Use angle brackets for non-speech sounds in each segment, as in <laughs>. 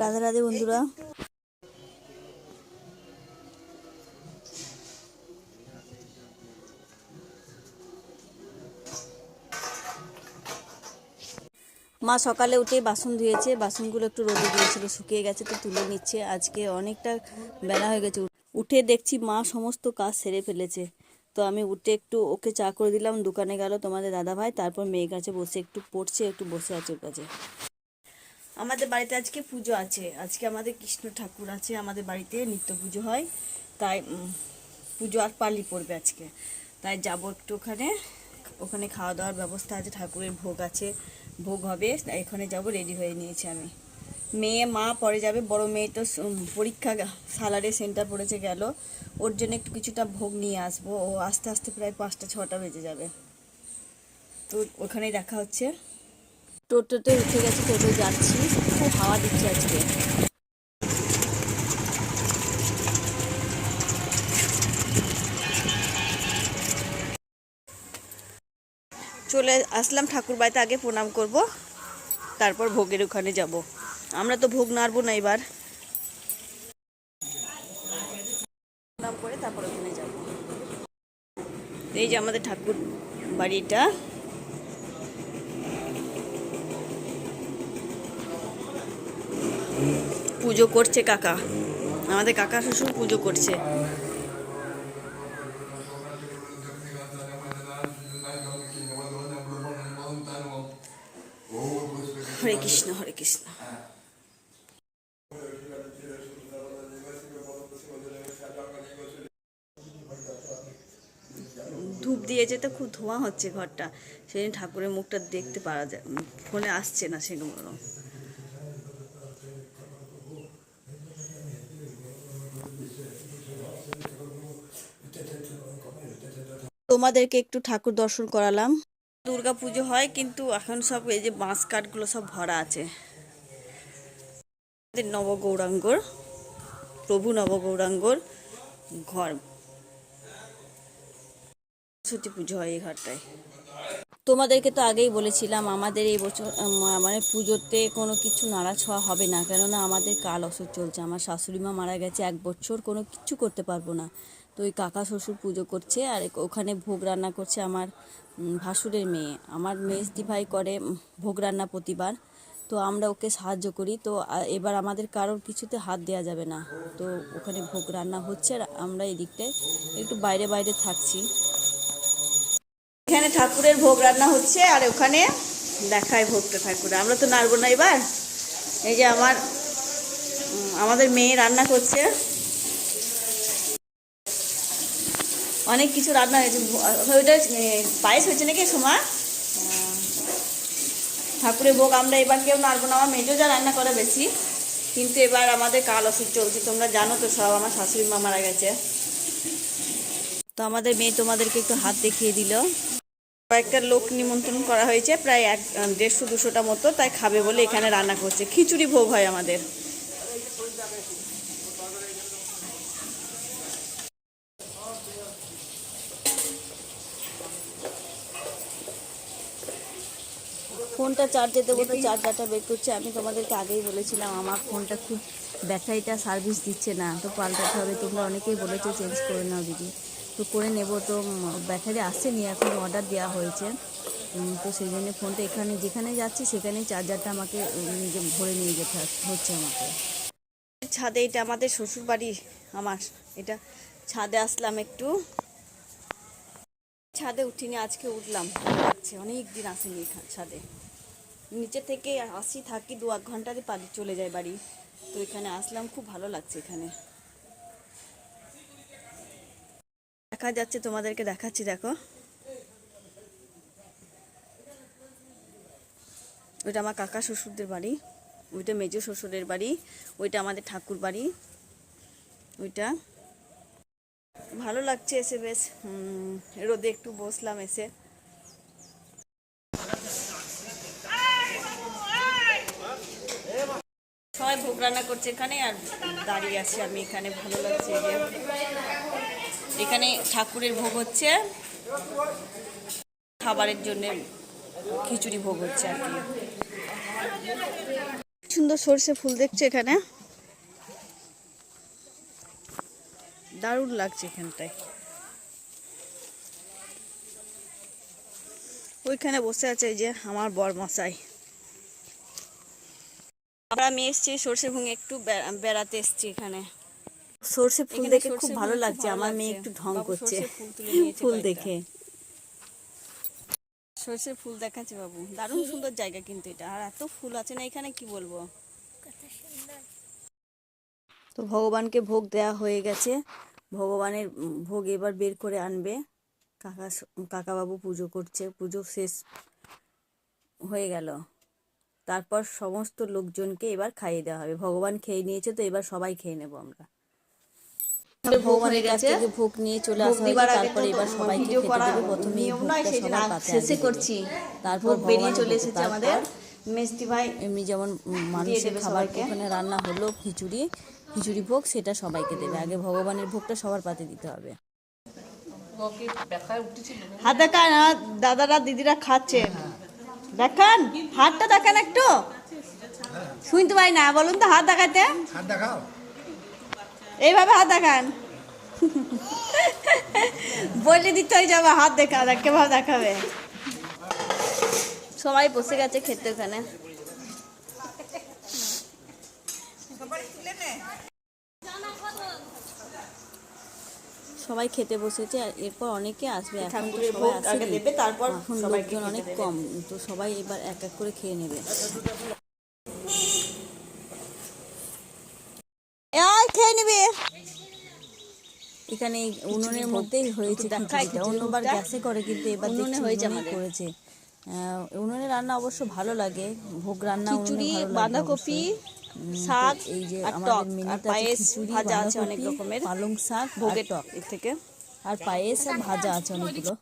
রাধে রাধে বন্ধুরা। মা সকালে উঠে বাসন ধুয়েছে, বাসনগুলো একটু রোদে দিয়েছিল, শুকিয়ে গেছে তো তুলে নিচ্ছে। আজকে অনেকটা বেলা হয়ে গেছে। উঠে দেখছি মা সমস্ত কাজ সেরে ফেলেছে। তো আমি উঠে একটু ওকে চা করে দিলাম, দোকানে গেল তোমাদের দাদা ভাই তারপর মেয়ের কাছে বসে একটু পড়ছে, একটু বসে আছে ওর কাছে। আমাদের বাড়িতে আজকে পুজো আছে। আজকে আমাদের কৃষ্ণ ঠাকুর আছে, আমাদের বাড়িতে নিত্য পুজো হয়। তাই পুজো আর পালি পড়বে আজকে। তাই যাব একটু ওখানে। ওখানে খাওয়া দাওয়ার ব্যবস্থা আছে, ঠাকুরের ভোগ আছে, ভোগ হবে। এখানে যাব রেডি হয়ে নিয়েছি আমি। মেয়ে, মা পরে যাবে। বড় মেয়ে তো পরীক্ষা সালারে সেন্টার পড়েছে গেল। ওর জন্য একটু কিছুটা ভোগ নিয়ে আসব। ও আস্তে আস্তে প্রায় পাঁচটা, ছটা বেজে যাবে। তো ওখানেই দেখা হচ্ছে। টোটোতে উঠে গেছে, টোটো যাচ্ছি। খুব হাওয়া দিচ্ছে আজকে। চলে আসলাম ঠাকুর বাড়িতে, আগে প্রণাম করব, তারপর ভোগের ওখানে যাব। আমরা তো ভোগ নাড়বো না এবার। প্রণাম করে তারপর ওখানে যাব। এই যে আমাদের ঠাকুর বাড়িটা। পুজো করছে কাকা। আমাদের কাকা শ্বশুর পুজো করছে। হরে কৃষ্ণ হরে কৃষ্ণ। ধূপ দিয়েছে তো খুব ধোঁয়া হচ্ছে ঘরটা, সেদিন ঠাকুরের মুখটা দেখতে পারা যায় ফোনে আসছে না সেগুলো। তোমাদেরকে একটু ঠাকুর দর্শন করালাম। দুর্গা পুজো হয় কিন্তু এখন সব এই যে বাঁশ কাঠগুলো সব ভরা আছে। নবগৌরাঙ্গর প্রভু নবগৌরাঙ্গর ঘর। সরস্বতী পুজো হয় এই ঘরটায়। তোমাদেরকে তো আগেই বলেছিলাম আমাদের এই বছর মানে পুজোতে কোনো কিছু নাড়াছোঁয়া হবে না কেননা আমাদের কাল অসুখ চলছে। আমার শাশুড়ি মা মারা গেছে এক বছর কোনো কিছু করতে পারব না। তো ওই কাকা শ্বশুর পুজো করছে আর ওখানে ভোগ রান্না করছে আমার ভাসুরের মেয়ে। আমার মেজদি ভাই করে ভোগ রান্না প্রতিবার। তো আমরা ওকে সাহায্য করি। তো এবার আমাদের কারোর কিছুতে হাত দেওয়া যাবে না। তো ওখানে ভোগ রান্না হচ্ছে আর আমরা এদিকটায় একটু বাইরে বাইরে থাকছি। এখানে ঠাকুরের ভোগ রান্না হচ্ছে আর ওখানে দেখায় ভোগটা ঠাকুরে। আমরা তো নাড়বো না এবার। এই যে আমার আমাদের মেয়ে রান্না করছে। অনেক কিছু রান্না হয়েছে। ওইটা পায়েস হয়েছে নাকি সমা? ঠাকুরের ভোগ, আমরা এবার কেউ নাড়বো না, আমার মেজো যা রান্না করে বেশি। কিন্তু এবার আমাদের কাল ওষুধ চলছে, তোমরা জানো তো সব, আমার শাশুড়ি মা মারা গেছে। তো আমাদের মেয়ে তোমাদেরকে একটু হাত দেখিয়ে দিল। কয়েকটা লোক নিমন্ত্রণ করা হয়েছে, প্রায় এক, দেড়শো দুশোটা মতো, তাই খাবে বলে এখানে রান্না করছে। খিচুড়ি ভোগ হয় আমাদের। ফোনটা চার্জে দেবো তো চার্জারটা বের করছে। আমি তোমাদেরকে আগেই বলেছিলাম, আমার ফোনটা খুব ব্যাটারিটা সার্ভিস দিচ্ছে না। তো পাল্টাতে হবে, তোমরা অনেকেই বলেছ চেঞ্জ করে নাও দিদি। তো করে নেব তো ব্যাটারি আসছেনি এখন অর্ডার দেওয়া হয়েছে। তো সেই জন্য ফোনটা এখানে, যেখানে যাচ্ছি সেখানেই চার্জারটা আমাকে নিজে ভরে নিয়ে যেতে হচ্ছে- হচ্ছে আমাকে। ছাদে এটা আমাদের শ্বশুর বাড়ি আমার এটা ছাদে আসলাম একটু। ছাদে উঠিনি, আজকে উঠলাম। অনেক দিন আসেনি ছাদে। নিচে থেকে আসি, থাকি, দু এক ঘন্টাতে পারি চলে যায় বাড়ি। তো এখানে আসলাম, খুব ভালো লাগছে এখানে। দেখা যাচ্ছে, তোমাদেরকে দেখাচ্ছি, দেখো। ওইটা আমার কাকা শ্বশুরদের বাড়ি, ওইটা মেজো শ্বশুরের বাড়ি, ওইটা আমাদের ঠাকুর বাড়ি, ওইটা। ভালো লাগছে এসে বেশ রোদে একটু বসলাম এসে। সবাই ভোগ রান্না করছে এখানে আর দাঁড়িয়ে আছি আমি এখানে ভালো লাগছে এখানে ঠাকুরের ভোগ হচ্ছে। খাবারের জন্য খিচুড়ি ভোগ হচ্ছে আর কি। সুন্দর সর্ষে ফুল দেখছ এখানে? দারুণ লাগছে এখানটায়। ওইখানে বসে আছে এই যে আমার বর মশাই আমরা আমি এসছি সর্ষে ভুঙে একটু বেড়াতে এসছি এখানে। সর্ষে ফুল দেখে খুব ভালো লাগছে আমার মেয়ে একটু ঢং করছে। ফুল। দেখে। সর্ষে ফুল দেখাচ্ছে বাবু। দারুণ সুন্দর জায়গা কিন্তু এটা। আর এত ফুল আছে না এখানে কি বলব? তো ভগবানকে ভোগ দেয়া হয়ে গেছে। ভগবানের ভোগ এবার বের করে আনবে। কাকা কাকাবাবু পুজো করছে পুজো শেষ হয়ে গেল। তারপর সমস্ত লোকজনকে এবার খাইয়ে দেওয়া হবে। ভগবান খেয়ে নিয়েছে তো এবার সবাই খেয়ে নেব আমরা। ভগবানের কাছ থেকে ভোগ নিয়ে চলে আসা হয়েছে তারপর এবার সবাইকে খেতে দেবে। প্রথমে ভোগটা সবার পাতে শেষে করছি। তারপর বেরিয়ে চলে এসেছে আমাদের মেস্তি ভাই। এমনি যেমন মানুষের খাবার সবাইকে। ওখানে রান্না হলো খিচুড়ি খিচুড়ি ভোগ সেটা সবাইকে দেবে। আগে ভগবানের ভোগটা সবার পাতে দিতে হবে। হাতে দেখান আর দাদারা দিদিরা খাচ্ছে। দেখান হাতটা দেখান একটু। শুনতে পাই না বলুন তো হাত দেখাতে এইভাবে হাত দেখান। বলে দিতে হয়ে যাবে হাত দেখা কেভাবে দেখাবে। সবাই বসে গেছে খেতে ওখানে। সবাই খেতে বসেছে এরপর অনেকে আসবে এখন তো সবাই আগে আসেনি। দেবে, তারপর এখন লোকজন অনেক কম তো সবাই এবার এক এক করে খেয়ে নেবে। খেয়ে নিবি। এখানে উনুনের মধ্যেই হয়েছে অন্যবার গ্যাসে করে কিন্তু এবার উনুনে দেখছি হয়েছে করেছে। উনুনে রান্না অবশ্য ভালো লাগে ভোগ রান্না খিচুড়ি বাঁধাকপি শাক এই যে আর টক। আর পায়েস ভাজা আছে অনেক রকমের। পালং শাক ভোগের ভোগের টক। এর থেকে। আর পায়েস আর ভাজা আছে অনেকগুলো।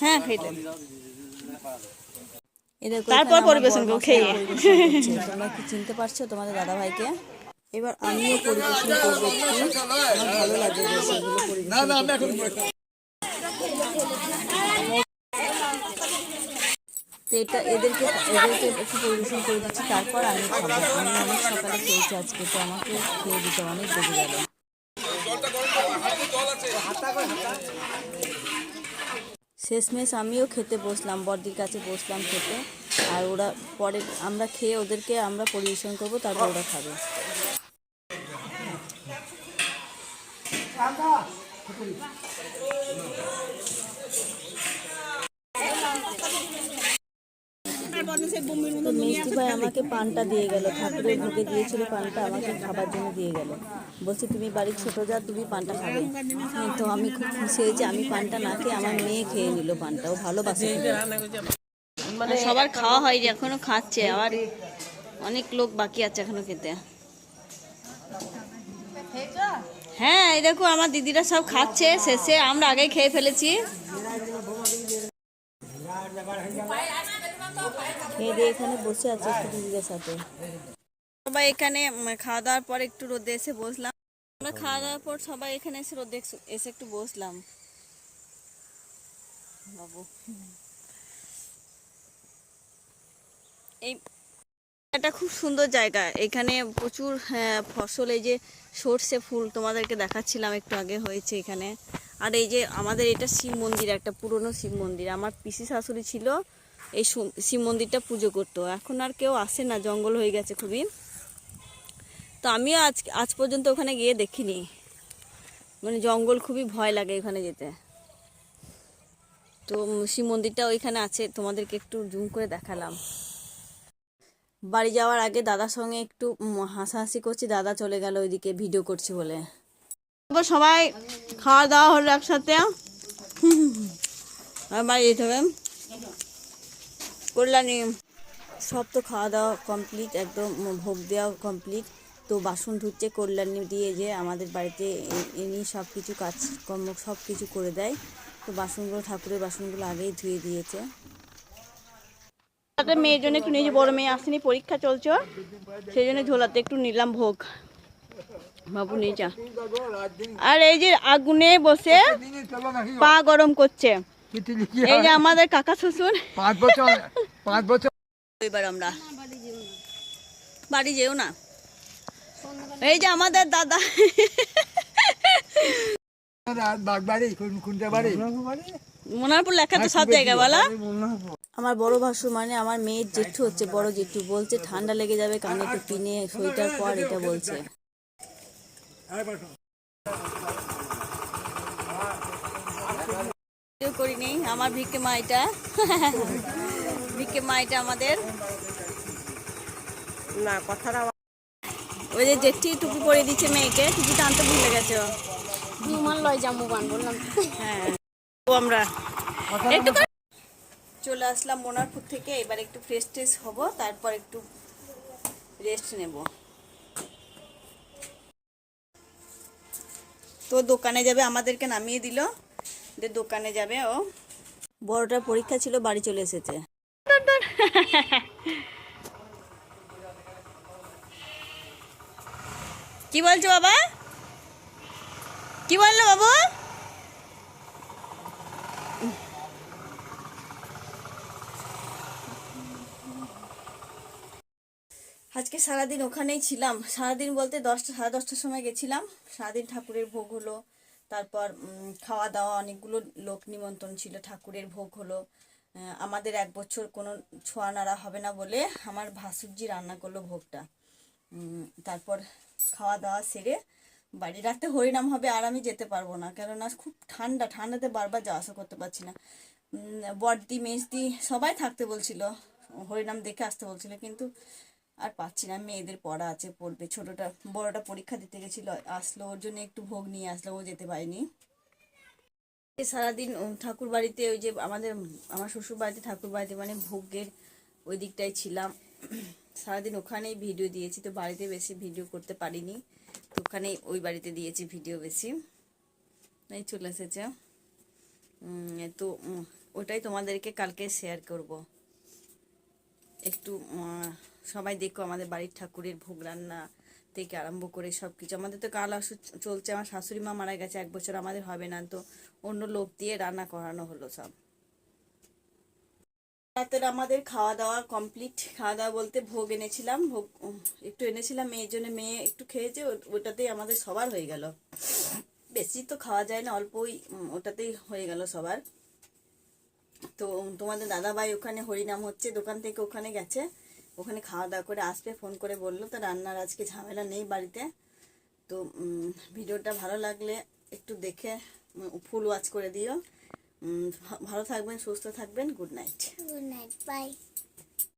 হ্যাঁ এদের তারপর পরিবেশন করো, খেয়ে। তোমরা কি চিনতে পারছ তোমাদের দাদা ভাইকে এবার আমিও পরিবেশন করব একটু। আমার ভালো লাগে এগুলো পরিবেশন করতে। তো এটা এদেরকে এদেরকে একটু পরিবেশন করে দিচ্ছি। তারপর আমি খাব। আমি অনেক সকালে খেয়েছি আজকে, তো আমাকে খেয়ে দিতে অনেক বেজে গেল শেষমেশ আমিও খেতে বসলাম বর্দির কাছে বসলাম খেতে। আর ওরা পরে, আমরা খেয়ে ওদেরকে আমরা পরিবেশন করব, তারপর ওরা খাবে। তো মিষ্টি ভাই আমাকে পানটা দিয়ে গেল ঠাকুরের ভোগে দিয়েছিল পানটা আমাকে খাবার জন্য দিয়ে গেল। বলছে তুমি বাড়ির ছোট যা তুমি পানটা খাবে। তো আমি খুব খুশি হয়েছি আমি পানটা না খেয়ে আমার মেয়ে খেয়ে নিল পানটা ও ভালোবাসে। মানে সবার খাওয়া হয়নি এখনও খাচ্ছে আবার অনেক লোক বাকি আছে এখনও খেতে। হ্যাঁ এই দেখো আমার দিদিরা সব খাচ্ছে শেষে আমরা আগেই খেয়ে ফেলেছি। খেয়ে দিয়ে এখানে বসে আছে একটু দিদিদের সাথে। সবাই এখানে খাওয়া দাওয়ার পর একটু রোদে এসে বসলাম। আমরা খাওয়া দাওয়ার পর সবাই এখানে এসে রোদে এসে একটু বসলাম। বাবু। এই এটা খুব সুন্দর জায়গা। এখানে প্রচুর হ্যাঁ, ফসল এই যে সর্ষে ফুল তোমাদেরকে দেখাচ্ছিলাম একটু আগে হয়েছে এখানে। আর এই যে আমাদের এটা শিব মন্দির একটা পুরনো শিব মন্দির। আমার পিসি শাশুড়ি ছিল এই শিব মন্দিরটা পুজো করতো। এখন আর কেউ আসে না, জঙ্গল হয়ে গেছে খুবই। তো আমিও আজ আজ পর্যন্ত ওখানে গিয়ে দেখিনি। মানে জঙ্গল খুবই ভয় লাগে ওখানে যেতে। তো শিব মন্দিরটা ওইখানে আছে, তোমাদেরকে একটু জুম করে দেখালাম। বাড়ি যাওয়ার আগে দাদার সঙ্গে একটু হাসাহাসি করছি, দাদা চলে গেল ওইদিকে ভিডিও করছি বলে। সবাই খাওয়া দাওয়া হলো একসাথে। <laughs> বাড়ি যেতে হবে। কল্যাণী সব তো খাওয়া দাওয়া কমপ্লিট একদম ভোগ দেওয়া কমপ্লিট তো বাসন ধুচ্ছে কল্যাণী দিয়ে যে আমাদের বাড়িতে এনি সব কিছু কাজকর্ম সব কিছু করে দেয়। তো বাসনগুলো, ঠাকুরের বাসনগুলো আগেই ধুয়ে দিয়েছে। মেয়ের জন্য একটু নিয়ে যে বড় মেয়ে আসেনি, পরীক্ষা চলছে সেই জন্য ঝোলাতে একটু নিলাম ভোগ। বাবু, নিয়ে যা। আর এই যে আগুনে বসে পা গরম করছে। এই যে আমাদের কাকা শ্বশুর। পাঁচ বছর পাঁচ বছর। এবার আমরা বাড়ি যেও না। এই যে আমাদের দাদা। মোনারপুর লেখা তো সব জায়গায় বলা। আমার বড় ভাসুর মানে আমার মেয়ের জেঠু হচ্ছে বড় জেঠু বলছে ঠান্ডা লেগে যাবে কানে একটু পিনে সোয়েটার পর এটা বলছে। কেউ করিনি আমার ভিকে মা এটা ভিকে মা এটা আমাদের। না কথাটা ওই যে জেঠি টুপি পরে দিচ্ছে মেয়েকে টুপিটা আনতে ভুলে গেছে ও। লয় জামু বান বললাম। হ্যাঁ ও আমরা। একটু চলে আসলাম মোনারপুর থেকে এবার একটু ফ্রেশ ট্রেশ হব তারপর একটু রেস্ট নেব। তো দোকানে যাবে আমাদেরকে নামিয়ে দিল। দোকানে যাবে ও। বড়টার পরীক্ষা ছিল, বাড়ি চলে এসেছে। কি বলছো বাবা? কি বলল বাবু? আজকে সারাদিন ওখানেই ছিলাম। সারাদিন বলতে দশটা, সাড়ে দশটার সময় গেছিলাম। সারাদিন ঠাকুরের ভোগ হলো। তারপর খাওয়া দাওয়া অনেকগুলো লোক নিমন্ত্রণ ছিল, ঠাকুরের ভোগ হলো। আমাদের এক বছর কোনো ছোঁয়া নাড়া হবে না বলে আমার ভাসুরজি রান্না করল ভোগটা। তারপর খাওয়া দাওয়া সেরে বাড়ি রাখতে হরিনাম হবে আর আমি যেতে পারব না, কেননা খুব ঠান্ডা, ঠান্ডাতে বারবার যাওয়া আসা করতে পারছি না। বড়দি মেজদি সবাই থাকতে বলছিল, হরিনাম দেখে আসতে বলছিল, কিন্তু আর পাচ্ছি না, মেয়েদের পড়া আছে, পড়বে। ছোটটা, বড়টা পরীক্ষা দিতে গেছিল, আসলো, ওর জন্য একটু ভোগ নিয়ে আসলো, ও যেতে পারেনি। সারাদিন ঠাকুর বাড়িতে ওই যে আমাদের, আমার শ্বশুর বাড়িতে ঠাকুর বাড়িতে মানে ভোগের ওই দিকটাই ছিলাম। সারাদিন ওখানেই ভিডিও দিয়েছি, তো বাড়িতে বেশি ভিডিও করতে পারিনি। তো ওখানেই ওই বাড়িতে দিয়েছি ভিডিও বেশি। এই চলে এসেছে। তো ওটাই তোমাদেরকে কালকে শেয়ার করব। একটু সবাই দেখো আমাদের বাড়ির ঠাকুরের ভোগ রান্না থেকে আরম্ভ করে সব কিছু আমাদের তো কাল আসু চলছে, আমার শাশুড়ি মা মারা গেছে, এক বছর আমাদের হবে না। তো অন্য লোক দিয়ে রান্না করানো হলো সব। রাতের আমাদের খাওয়া দাওয়া কমপ্লিট খাওয়া দাওয়া বলতে ভোগ এনেছিলাম, ভোগ একটু এনেছিলাম, মেয়ের জন্য মেয়ে একটু খেয়েছে ওটাতেই আমাদের সবার হয়ে গেল। বেশি তো খাওয়া যায় না, অল্পই ওটাতেই হয়ে গেল সবার। তো, তোমাদের দাদাভাই ওখানে হরিনাম হচ্ছে, দোকান থেকে ওখানে গেছে। ওখানে খাওয়া দাওয়া করে আসবে, ফোন করে বলল। তো রান্নার আজকে ঝামেলা নেই বাড়িতে। তো ভিডিওটা ভালো লাগলে একটু দেখে ফুল ওয়াচ করে দিও। ভালো থাকবেন, সুস্থ থাকবেন। Good night. Good night, bye.